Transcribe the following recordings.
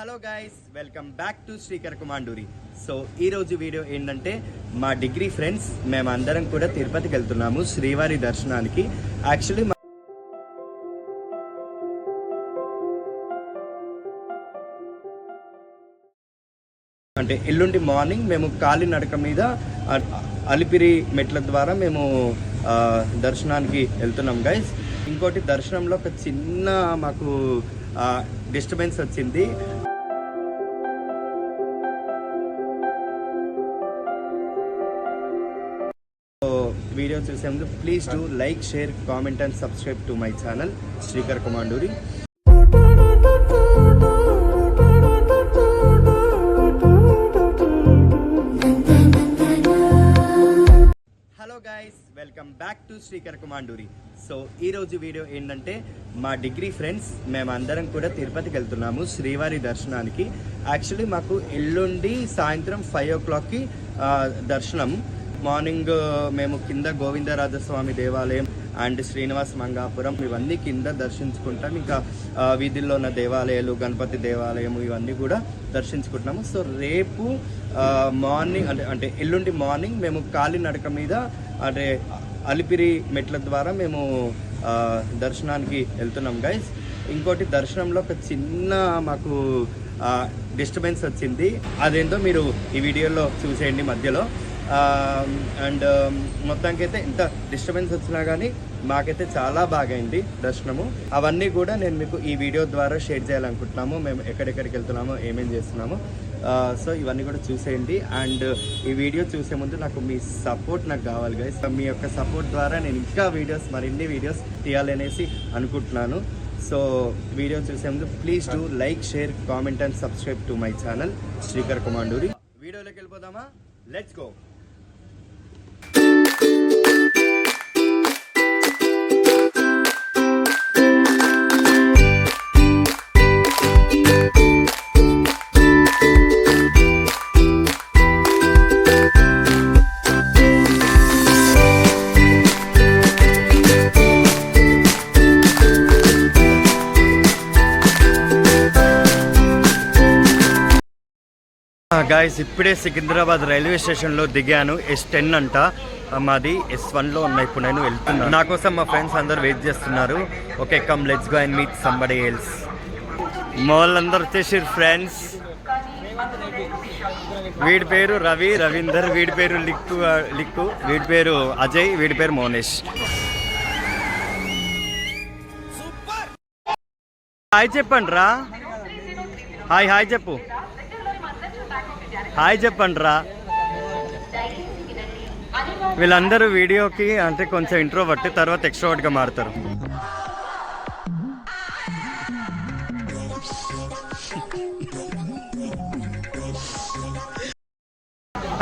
Hello guys welcome back to Srikar Kumanduri. So ఈ రోజు video ఏంటంటే మా డిగ్రీ ఫ్రెండ్స్ మేమందరం కూడా తిరుపతికి వెళ్తున్నాము శ్రీవారి దర్శనానికి. యాక్చువల్లీ అంటే ఎల్లుండి మార్నింగ్ మేము కాలినడక మీద అలిపిరి మెట్ల ద్వారా మేము దర్శనానికి వెళ్తున్నాం గైస్. ఇంకోటి దర్శనంలో ఒక చిన్న మాకు డిస్టర్బెన్స్ వచ్చింది. వీడియో చూసే ముందు please do like share comment and subscribe to my channel Srikar Kumanduri hello guys welcome back to Srikar Kumanduri so ఈ రోజు వీడియో ఏంటంటే మా డిగ్రీ ఫ్రెండ్స్ మేమందరం కూడా తిరుపతికి వెళ్తున్నాము శ్రీవారి దర్శనానికి. యాక్చువల్లీ మాకు ఎల్లుండి సాయంత్రం ఫైవ్ ఓ క్లాక్కి దర్శనం. మార్నింగ్ మేము కింద గోవిందరాజస్వామి దేవాలయం అండ్ శ్రీనివాస్ మంగాపురం ఇవన్నీ కింద దర్శించుకుంటాం. ఇంకా వీధుల్లో ఉన్న దేవాలయాలు గణపతి దేవాలయం ఇవన్నీ కూడా దర్శించుకుంటున్నాము. సో రేపు మార్నింగ్ అంటే అంటే ఎల్లుండి మార్నింగ్ మేము కాలినడక మీద అంటే అలిపిరి మెట్ల ద్వారా మేము దర్శనానికి వెళ్తున్నాం గైస్ ఇంకోటి దర్శనంలో ఒక చిన్న మాకు డిస్టర్బెన్స్ వచ్చింది. అదేంటో మీరు ఈ వీడియోలో చూసేయండి మధ్యలో. Um, అండ్ um, మొత్తానికి అయితే ఇంత డిస్టర్బెన్స్ వచ్చినా కానీ మాకైతే చాలా బాగా అయింది దర్శనము. అవన్నీ కూడా నేను మీకు ఈ వీడియో ద్వారా షేర్ చేయాలనుకుంటున్నాము. మేము ఎక్కడెక్కడికి వెళ్తున్నామో ఏమేం చేస్తున్నాము. సో uh, ఇవన్నీ కూడా చూసేయండి. అండ్ ఈ వీడియో చూసే ముందు నాకు మీ సపోర్ట్ నాకు కావాలి గైస్ మీ యొక్క సపోర్ట్ ద్వారా నేను ఇంకా వీడియోస్ మరిన్ని వీడియోస్ తీయాలనేసి అనుకుంటున్నాను. సో వీడియో చూసే ముందు please do like share comment and subscribe to my channel Srikar Kumanduri వీడియోలోకి వెళ్ళిపోదామా? లెట్స్ గో గాయస్ ఇప్పుడే సికింద్రాబాద్ రైల్వే స్టేషన్లో దిగాను. ఎస్ టెన్ అంట మాది ఎస్ వన్లో ఉన్న ఇప్పుడు నేను వెళ్తున్నాను. నా కోసం మా ఫ్రెండ్స్ అందరు వెయిట్ చేస్తున్నారు. Okay come let's go and meet somebody else మోళ్ళందరూ వచ్చేసి ఫ్రెండ్స్ వీడి పేరు రవి రవీందర్ వీడి పేరు లిక్కు లిక్కు వీడి పేరు అజయ్ వీడి పేరు మోనేష్. హాయ్ చెప్పండి రా. హాయ్ హాయ్ చెప్పు. హాయ్ చెప్పండి రా వీళ్ళందరూ వీడియోకి అంటే కొంచెం ఇంట్రో పట్టి తర్వాత ఎక్స్ట్రోవర్ట్గా మారుతారు.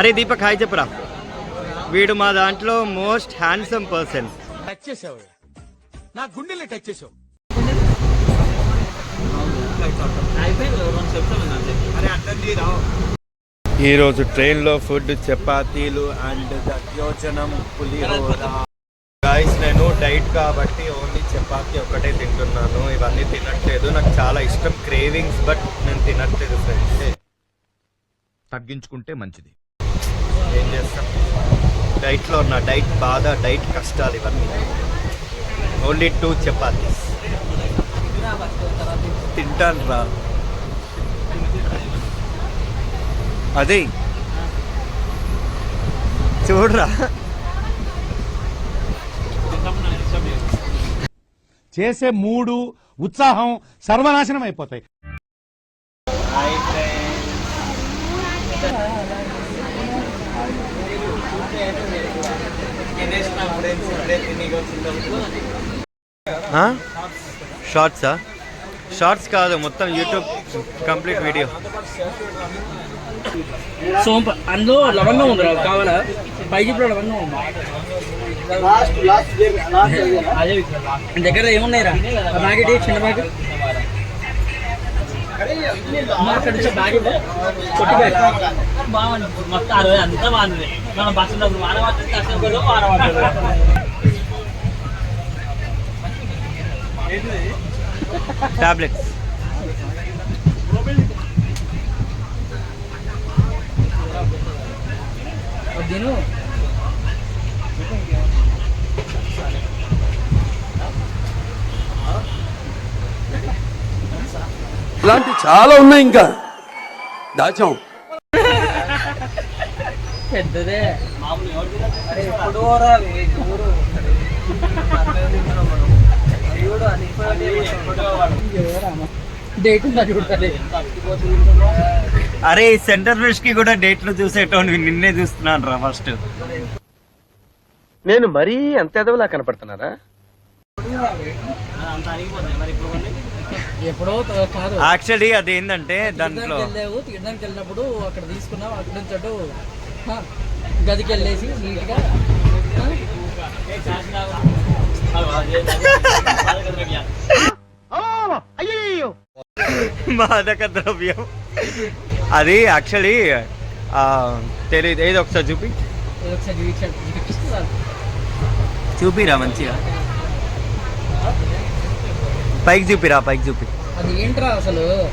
అరే దీపక్ హాయ్ చెప్పురా. వీడు మా దాంట్లో మోస్ట్ హ్యాండ్సమ్ పర్సన్. టచ్ చేసావు నా గుండెల్ని టచ్ చేసావు. ఈరోజు ట్రైన్లో ఫుడ్ చపాతీలు అండ్ దధ్యోజనం పులిహోర. గాయస్ నేను డైట్ కాబట్టి ఓన్లీ చపాతీ ఒకటే తింటున్నాను. ఇవన్నీ తినట్లేదు. నాకు చాలా ఇష్టం క్రేవింగ్స్ బట్ నేను తినట్లేదు ఫ్రెండ్స్ తగ్గించుకుంటే మంచిది. ఏం చేస్తాం? డైట్లో ఉన్న డైట్ బాధ డైట్ కష్టాలు ఇవన్నీ. ఓన్లీ టూ చపాతీస్ తింటాను రా అదే. చూడరా. చేసే మూడు ఉత్సాహం సర్వనాశనం అయిపోతాయి. షార్ట్సా షార్ట్స్ కాదు మొత్తం యూట్యూబ్ కంప్లీట్ వీడియో సోంప అందులో లవంగం ఉంది కావాలా? పైజీప్లో లవంగం ఉంది. దగ్గర ఏమున్నాయి రా? ఆ ప్యాకెట్ ఇయ్యి, చిన్న ప్యాకెట్ అమ్మ, అక్కడ నుంచి బ్యాగ్ ఇవ్వు. కొట్టి బ్యాగ్. బాగుంది మొత్తం అరవై అంతా మనం బస్సు టాబ్లెట్స్ తిను ఇలాంటి చాలా ఉన్నాయి ఇంకా. దాచాం. పెద్దదే. మామూలు ఎవరు డేట్ ఉందా చూడాలి అరే ఈ సెంటర్ ఫ్రెష్కి కూడా డేట్లు చూసేటోని నిన్నే చూస్తున్నాను రా ఫస్ట్ నేను మరీ అంత ఎదవలా కనపడుతున్నారా ఎప్పుడో కాదు. యాక్చువల్లీ అది ఏంటంటే దాంట్లో వెళ్ళావు తీర్థానికి వెళ్ళినప్పుడు అక్కడ తీసుకున్నావు అక్కడ నుంచి అటు హ, గదికి వెళ్ళేసి నీట్గా కదా మాదక ద్రవ్యం. అది యాక్చువల్లీ తెలియదు ఏది ఒకసారి చూపి. చూపిరా మంచిగా. పైకి చూపిరా పైకి చూపి. అది ఏంట్రా అసలు?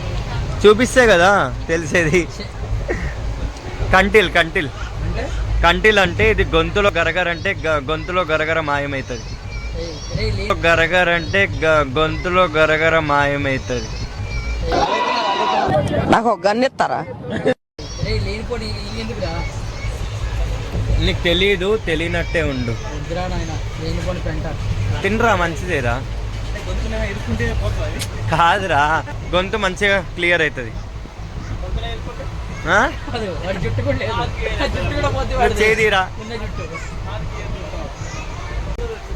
చూపిస్తే కదా తెలిసేది. కంటిల్ కంటిల్. కంటిల్ అంటే ఇది గొంతులో గరగర అంటే గ- గొంతులో గరగర మాయమవుతుంది. గరగర అంటే గ- గొంతులో గరగర మాయమవుతుంది ఏయ్, లేనిపోని ఇది ఎందుకురా? నీకు తెలియదు తెలియనట్టే ఉండు. తినరా మంచిదేరా. కాదురా గొంతు మంచిగా క్లియర్ అవుతుంది. చేదిరా.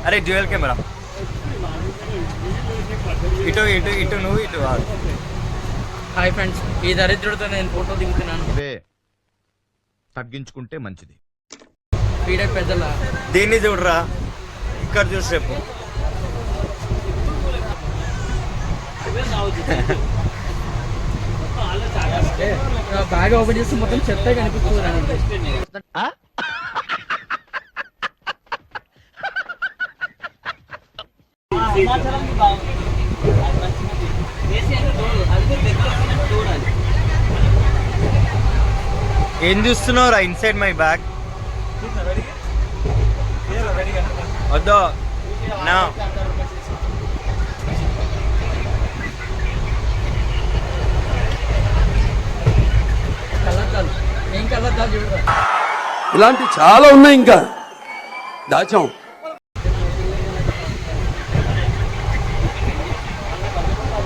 అరే డ్యూయల్ కెమెరా. ఇటు ఇటు ఇటు నువ్వు ఇటు. హాయ్ ఫ్రెండ్స్ ఈ దరిద్రుడితో నేను ఫోటో దిగుతున్నాను. ఇవే తగ్గించుకుంటే మంచిది. వీడే పెద్దల. దీన్ని చూడరా? ఇక్కడ చూసి రేపు బ్యాగ్ ఓపెన్ చేస్తే మొత్తం చెత్త కనిపిస్తుంది సమాచారం బాగుంది అది మంచిగా వేసి అంటే చూడు అది కూడా దగ్గర చూడాలి ఏం చూస్తున్నావురా ఇన్సైడ్ మై బ్యాగ్ వద్దు నా ఇలాంటి చాలా ఉన్నాయి ఇంకా. దాచాం.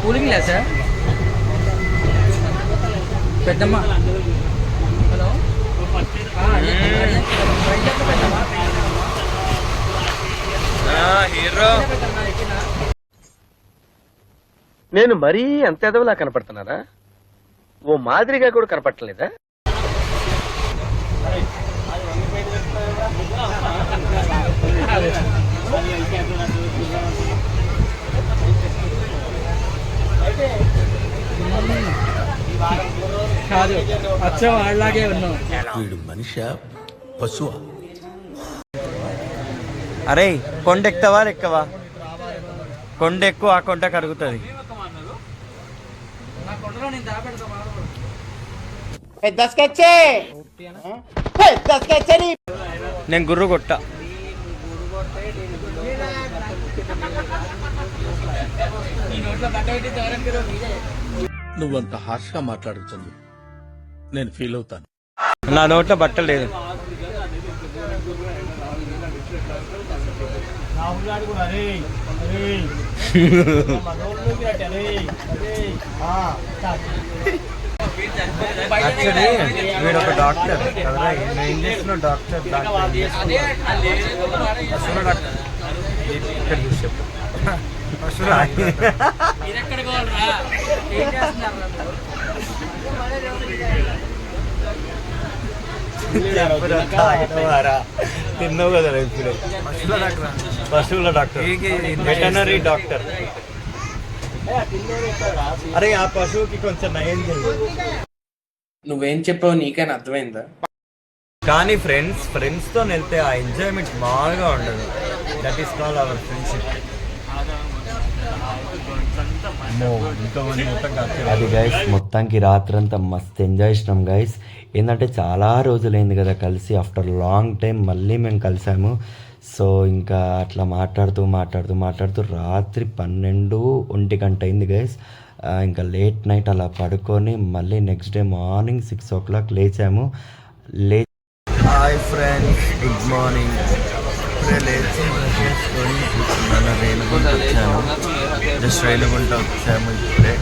కూలింగ్ సార్ పెద్దమ్మ హలో హీరో నేను మరీ అంత ఎదవలా కనపడుతున్నారా ఓ మాదిరిగా కూడా కనపడలేదా అచ్చ వాళ్ళలాగే ఉన్నావు వీడు మనిషి? పశువా? అరే కొండ ఎక్కుతావా ఎక్కవా కొండ ఎక్కువ ఆ కొండ కరుగుతుంది. నా కొండలో నేను దాపెడతా బాధపడు నేను గుర్రు కొట్ట. నువ్వంత హార్ష్గా మాట్లాడకు చందు నేను ఫీల్ అవుతాను. నా నోట్లో బట్ట లేదు. యాక్చువల్లీ వీడు ఒక డాక్టర్? డాక్టర్ డాక్టర్ అదే అదే ఇక్కడ చూసి చెప్పు ఇది ఎక్కడ కావాలరా ఏం చేస్తున్నారు చెప్పురా, తాగినవారా? తిన్నావు కదా ఇప్పుడే పశువుల డాక్టర్ వెటనరీ డాక్టర్ అరే ఆ పశువుకి కొంచెం నయం నువ్వేం చెప్పావు నీకైనా అర్థమైందా? కానీ ఫ్రెండ్స్ ఫ్రెండ్స్తో వెళ్తే ఆ ఎంజాయ్మెంట్ బాగా ఉండదు. That is call our friendship అది గైస్ మొత్తానికి రాత్రంతా మస్తు ఎంజాయ్ చేసినాం గైస్ ఏంటంటే చాలా రోజులైంది కదా కలిసి ఆఫ్టర్ లాంగ్ టైం మళ్ళీ మేము కలిసాము. సో ఇంకా అట్లా మాట్లాడుతూ మాట్లాడుతూ మాట్లాడుతూ రాత్రి పన్నెండు ఒంటి గంట అయింది గైస్ ఇంకా లేట్ నైట్ అలా పడుకొని మళ్ళీ next day morning six o'clock లేచాము. లే హాయ్ ఫ్రెండ్స్ గుడ్ మార్నింగ్ ఇప్పుడే లేచి బ్రష్ జస్ట్ రేణుగుంట వచ్చాము ఇప్పుడే.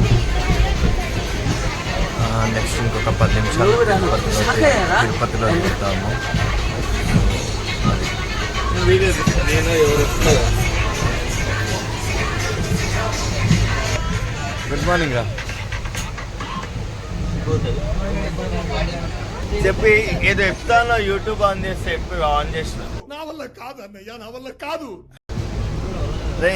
నెక్స్ట్ ఇంకొక పది నిమిషాలు తిరుపతిలో తిరుపతిలో వెళ్తాము గుడ్ మార్నింగ్ రా. చెప్పి ఏదో చెప్తాను యూట్యూబ్ ఆన్ చేస్తే చెప్పి ఆన్ చేసిన. నా వల్ల కాదు అన్నయ్య నా వల్ల కాదు. రే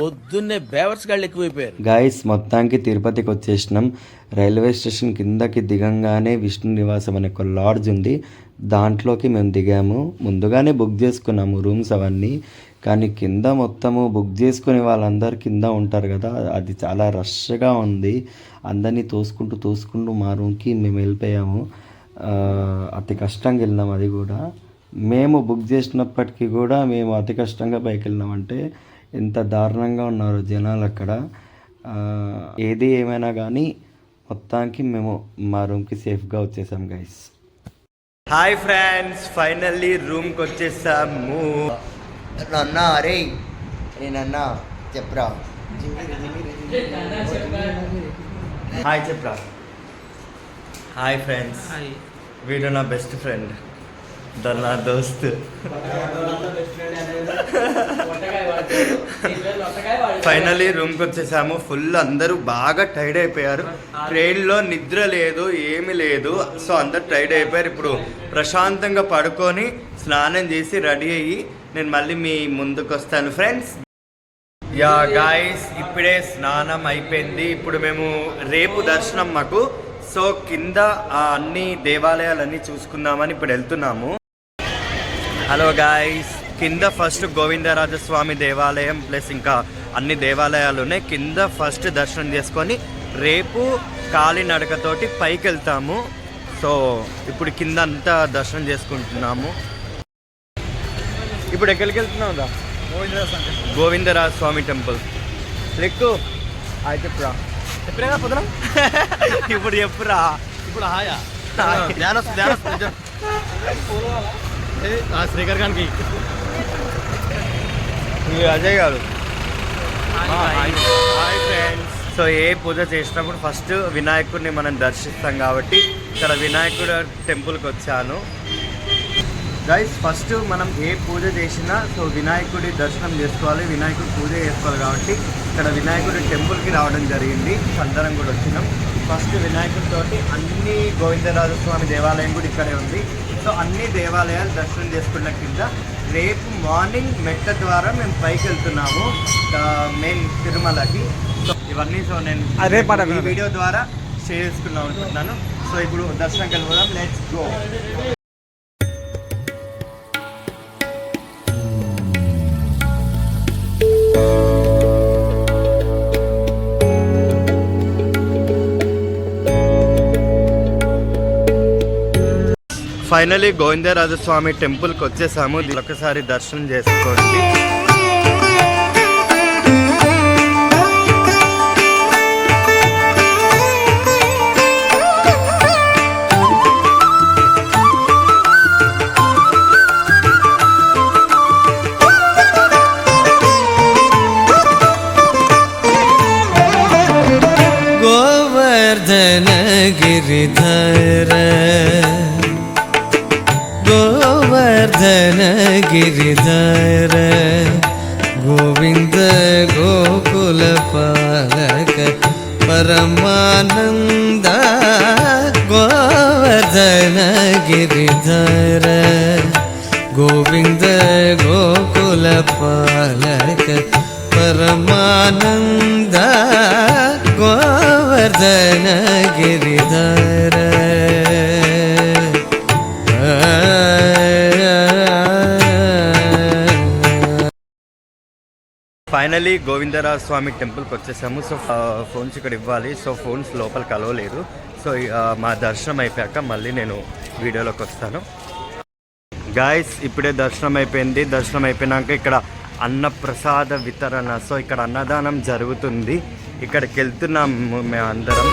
పొద్దున్నే బేవర్స్ గాళ్ళు ఎక్కువైపోయారు. గాయస్ మొత్తానికి తిరుపతికి వచ్చేసినాం. రైల్వే స్టేషన్ కిందకి దిగంగానే విష్ణు నివాసం అనే ఒక లాడ్జ్ ఉంది. దాంట్లోకి మేము దిగాము. ముందుగానే బుక్ చేసుకున్నాము రూమ్స్ అవన్నీ. కానీ కింద మొత్తము బుక్ చేసుకునే వాళ్ళందరు కింద ఉంటారు కదా అది చాలా రష్గా ఉంది. అందరినీ తోసుకుంటూ తోసుకుంటూ మా రూమ్కి మేము వెళ్ళిపోయాము. అతి కష్టంగా వెళ్ళినాం అది కూడా. మేము బుక్ చేసినప్పటికీ కూడా మేము అతి కష్టంగా పైకి వెళ్ళినామంటే ఎంత దారుణంగా ఉన్నారు జనాలు అక్కడ. ఏది ఏమైనా కానీ మొత్తానికి మేము మా రూమ్కి సేఫ్గా వచ్చేసాం గైస్ హాయ్ ఫ్రెండ్స్ ఫైనల్లీ రూమ్కి వచ్చేసాము. నన్న అరే. నేనన్నా చెప్పరా. హాయ్ చెప్పరా. హాయ్ ఫ్రెండ్స్ వీడు నా బెస్ట్ ఫ్రెండ్ దర్ నా దోస్త్ ఫైనలీ రూమ్కి వచ్చేసాము. ఫుల్ అందరూ బాగా టైర్డ్ అయిపోయారు. ట్రైన్లో నిద్ర లేదు ఏమీ లేదు. సో అందరు టైర్డ్ అయిపోయారు. ఇప్పుడు ప్రశాంతంగా పడుకొని స్నానం చేసి రెడీ అయ్యి నేను మళ్ళీ మీ ముందుకు వస్తాను. ఫ్రెండ్స్ యా గాయస్ ఇప్పుడే స్నానం అయిపోయింది. ఇప్పుడు మేము రేపు దర్శనం మాకు. సో కింద ఆ అన్ని దేవాలయాలన్నీ చూసుకుందామని ఇప్పుడు వెళ్తున్నాము. హలో గాయస్ కింద ఫస్ట్ గోవిందరాజస్వామి దేవాలయం ప్లస్ ఇంకా అన్ని దేవాలయాలు ఉన్నాయి కింద ఫస్ట్ దర్శనం చేసుకొని రేపు కాలినడకతోటి పైకి వెళ్తాము సో ఇప్పుడు కింద అంతా దర్శనం చేసుకుంటున్నాము. ఇప్పుడు ఎక్కడికి వెళ్తున్నాం రా? గోవిందరాజ స్వామి టెంపుల్. లెక్కు. అయితే చెప్పురా. ఎప్పుడైనా పొద్దున? ఇప్పుడు చెప్పురా. ఇప్పుడు హాయా? శ్రీకర్ గారికి అజయ్ గారు. సో ఏ పూజ చేసినప్పుడు ఫస్ట్ వినాయకుడిని మనం దర్శిస్తాం కాబట్టి ఇక్కడ వినాయకుడు టెంపుల్కి వచ్చాను. గైస్ ఫస్ట్ మనం ఏ పూజ చేసినా సో వినాయకుడి దర్శనం చేసుకోవాలి వినాయకుడి పూజ చేసుకోవాలి కాబట్టి ఇక్కడ వినాయకుడి టెంపుల్కి రావడం జరిగింది. అందరం కూడా వచ్చినాం. ఫస్ట్ వినాయకుడితోటి అన్ని గోవిందరాజ స్వామి దేవాలయం కూడా ఇక్కడే ఉంది. సో అన్ని దేవాలయాలు దర్శనం చేసుకున్న కింద రేపు మార్నింగ్ మెట్ల ద్వారా మేము పైకి వెళ్తున్నాము మెయిన్ తిరుమలకి. సో ఇవన్నీ సో నేను ఈ వీడియో ద్వారా షేర్ చేసుకున్నాం అనుకుంటున్నాను. సో ఇప్పుడు దర్శనంకి వెళ్ళిపోదాం లెట్స్ గో ఫైనలీ గోవిందరాజస్వామి టెంపుల్కి వచ్చేసాము. ఒకసారి దర్శనం చేసుకోండి. परमानन्द गोवर्धन गिरिधर ఫైనలీ గోవిందరాజ స్వామి టెంపుల్కి వచ్చేసాము సో ఫోన్స్ ఇక్కడ ఇవ్వాలి సో ఫోన్స్ లోపల కలవలేదు సో ఆ, మా దర్శనం అయిపోయాక మళ్ళీ నేను వీడియోలోకి వస్తాను గాయస్ ఇప్పుడే దర్శనం అయిపోయింది దర్శనం అయిపోయినాక ఇక్కడ అన్నప్రసాద వితరణ. సో ఇక్కడ అన్నదానం జరుగుతుంది. ఇక్కడికి వెళ్తున్నాము మేము అందరం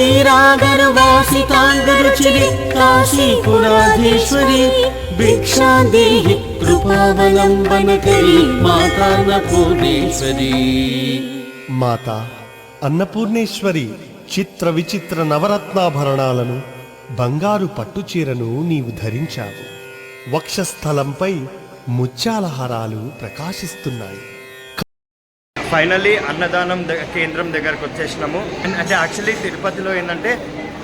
శ్రీరాగరవాసితాంగరుచిరి కాశీపురాధీశ్వరి భిక్షా దేహి కృపావలంబన కృపావలంబనకరి మాతాన్నపూర్ణేశ్వరి మాత అన్నపూర్ణేశ్వరి చిత్ర విచిత్ర నవరత్నాభరణాలను బంగారు పట్టుచీరను నీవు ధరించావు. వక్షస్థలంపై ముత్యాలహారాలు ప్రకాశిస్తున్నాయి. ఫైనల్లీ అన్నదానం కేంద్రం దగ్గరకు వచ్చేసినాము. అంటే యాక్చువల్లీ తిరుపతిలో ఏంటంటే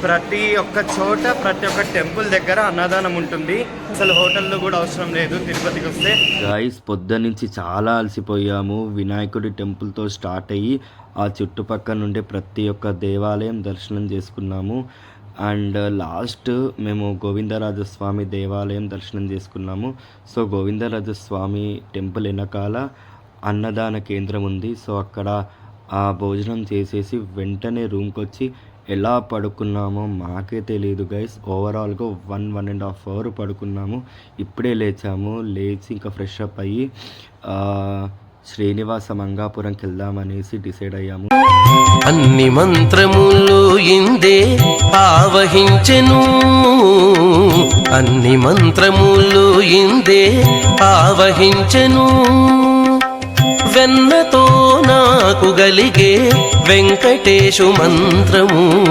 ప్రతి ఒక్క చోట ప్రతి ఒక్క టెంపుల్ దగ్గర అన్నదానం ఉంటుంది. అసలు హోటల్లో కూడా అవసరం లేదు తిరుపతికి వస్తే. గాయస్ పొద్దు నుంచి చాలా అలసిపోయాము. వినాయకుడి టెంపుల్తో స్టార్ట్ అయ్యి ఆ చుట్టుపక్కల నుండి ప్రతి ఒక్క దేవాలయం దర్శనం చేసుకున్నాము. అండ్ uh, లాస్ట్ మేము గోవిందరాజస్వామి దేవాలయం దర్శనం చేసుకున్నాము. సో గోవిందరాజస్వామి టెంపుల్ వెనకాల అన్నదాన కేంద్రం ఉంది. సో అక్కడ ఆ భోజనం చేసేసి వెంటనే రూమ్కి వచ్చి ఎలా పడుకున్నామో మాకే తెలియదు గైస్. ఓవరాల్గా one one and half hour పడుకున్నాము. ఇప్పుడే లేచాము. లేచి ఇంకా ఫ్రెష్ అప్ అయ్యి శ్రీనివాస మంగాపురంకి వెళ్దామనేసి డిసైడ్ అయ్యాము. అన్ని మంత్రములు ఇందే ఆవహించెను. అన్ని మంత్రములు ఇందే ఆవహించెను. వెన్నతో నాకు గలిగే వెంకటేశు మంత్రము.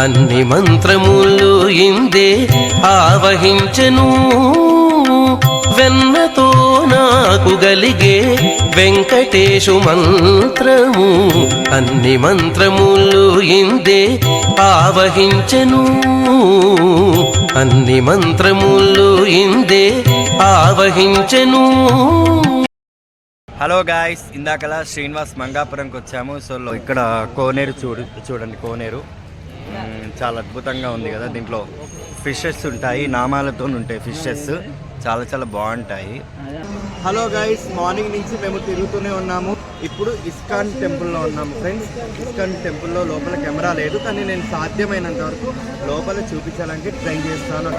అన్ని మంత్రములు ఇందే ఆవహించను. వెన్నతో నాకు గలిగే వెంకటేశు మంత్రము. అన్ని మంత్రములు ఇందే ఆవహించను. అన్ని మంత్రములు ఇందే ఆవహించెను. హలో గాయస్ ఇందాకలా శ్రీనివాస్ మంగాపురంకి వచ్చాము. సో ఇక్కడ కోనేరు చూడు చూడండి కోనేరు. చాలా అద్భుతంగా ఉంది కదా. దీంట్లో ఫిషెస్ ఉంటాయి నామాలతో ఉంటాయి ఫిషెస్ చాలా చాలా బాగుంటాయి. హలో గైస్ మార్నింగ్ నుంచి మేము తిరుగుతూనే ఉన్నాము. ఇప్పుడు ఇస్కాన్ టెంపుల్లో ఉన్నాము ఫ్రెండ్స్ ఇస్కాన్ టెంపుల్లో లోపల కెమెరా లేదు కానీ నేను సాధ్యమైనంత వరకు లోపల చూపించడానికి ట్రై చేస్తాను.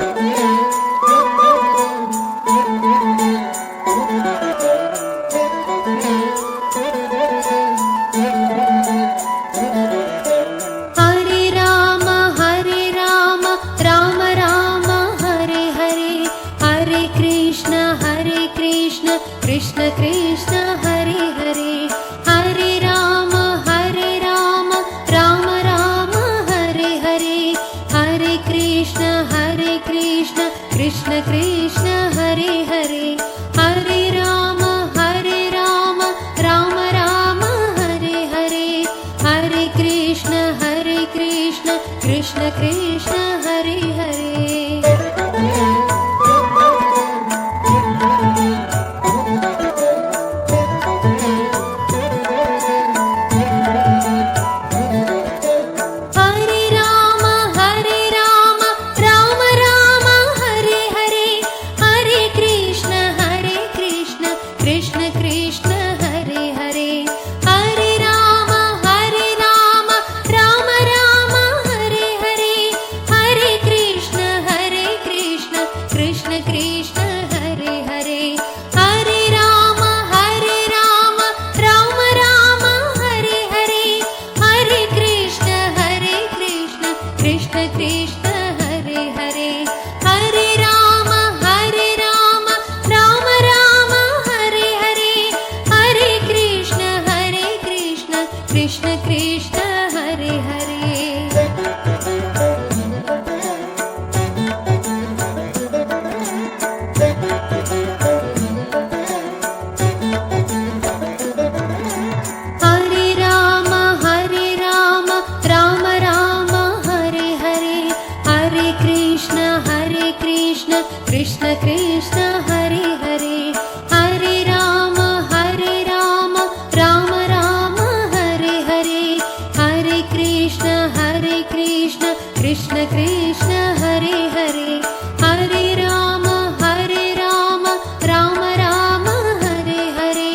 कृष्ण कृष्ण हरे हरे हरे राम हरे राम राम राम हरे हरे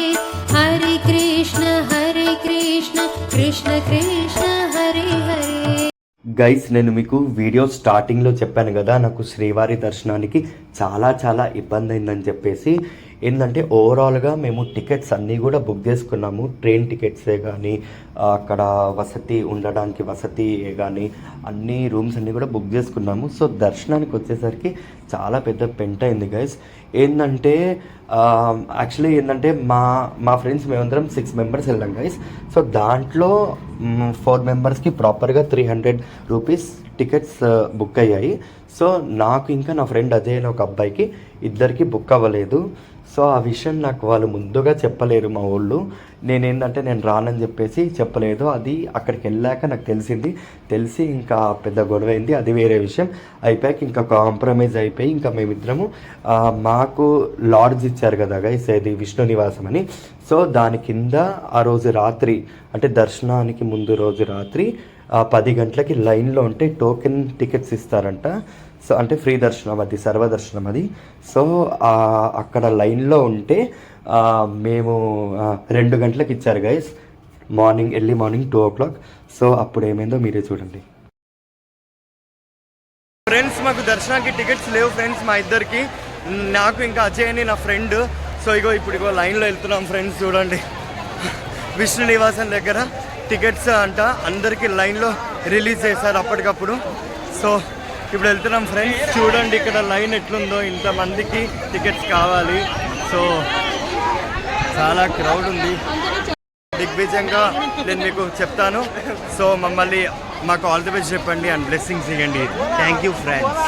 हरे कृष्ण हरे कृष्ण कृष्ण कृष्ण हरे हरे గైస్ నేను మీకు వీడియో స్టార్టింగ్లో చెప్పాను కదా నాకు శ్రీవారి దర్శనానికి చాలా చాలా ఇబ్బంది అయిందని చెప్పేసి ఏంటంటే ఓవరాల్గా మేము టికెట్స్ అన్నీ కూడా బుక్ చేసుకున్నాము. ట్రైన్ టికెట్సే కానీ అక్కడ వసతి ఉండడానికి వసతి కానీ అన్ని రూమ్స్ అన్నీ కూడా బుక్ చేసుకున్నాము. సో దర్శనానికి వచ్చేసరికి చాలా పెద్ద పెంట అయింది గైస్ ఏంటంటే యాక్చువల్లీ ఏంటంటే మా మా ఫ్రెండ్స్ మేమందరం సిక్స్ మెంబర్స్ వెళ్ళాం గైస్ సో దాంట్లో ఫోర్ మెంబర్స్కి ప్రాపర్గా three hundred rupees tickets book అయ్యాయి. సో నాకు ఇంకా నా ఫ్రెండ్ అజయ్ అనే ఒక అబ్బాయికి ఇద్దరికి బుక్ అవ్వలేదు. సో ఆ విషయం నాకు వాళ్ళు ముందుగా చెప్పలేరు మా వాళ్ళు నేనేంటంటే నేను రానని చెప్పేసి చెప్పలేదు. అది అక్కడికి వెళ్ళాక నాకు తెలిసింది. తెలిసి ఇంకా పెద్ద గొడవ అయింది. అది వేరే విషయం. అయిపోయాక ఇంకా కాంప్రమైజ్ అయిపోయి ఇంకా మేమిద్దరము మాకు లాడ్జ్ ఇచ్చారు కదా గైస్ ఇది విష్ణు నివాసం అని. సో దాని కింద ఆ రోజు రాత్రి అంటే దర్శనానికి ముందు రోజు రాత్రి పది గంటలకి లైన్లో ఉంటే టోకెన్ టికెట్స్ ఇస్తారంట. సో అంటే ఫ్రీ దర్శనం అది సర్వదర్శనం అది. సో అక్కడ లైన్లో ఉంటే మేము రెండు గంటలకు ఇచ్చారు guys morning early morning two o'clock. So అప్పుడు ఏమైందో మీరే చూడండి. ఫ్రెండ్స్ మాకు దర్శనానికి టికెట్స్ లేవు ఫ్రెండ్స్ మా ఇద్దరికి. నాకు ఇంకా అజయ్ అని నా ఫ్రెండ్ సో ఇగో ఇప్పుడు ఇగో లైన్లో వెళ్తున్నాం ఫ్రెండ్స్ చూడండి. విష్ణు నివాసం దగ్గర టికెట్స్ అంట అందరికీ లైన్లో రిలీజ్ చేశారు అప్పటికప్పుడు. సో ఇప్పుడు వెళ్తున్నాం ఫ్రెండ్స్. చూడండి ఇక్కడ లైన్ ఎట్లుందో ఇంతమందికి టికెట్స్ కావాలి. సో చాలా క్రౌడ్ ఉంది. దిగ్విజయంగా నేను మీకు చెప్తాను. సో మమ్మల్ని మాకు ఆల్ ది బెస్ట్ చెప్పండి అండ్ బ్లెస్సింగ్స్ ఇవ్వండి. Thank you friends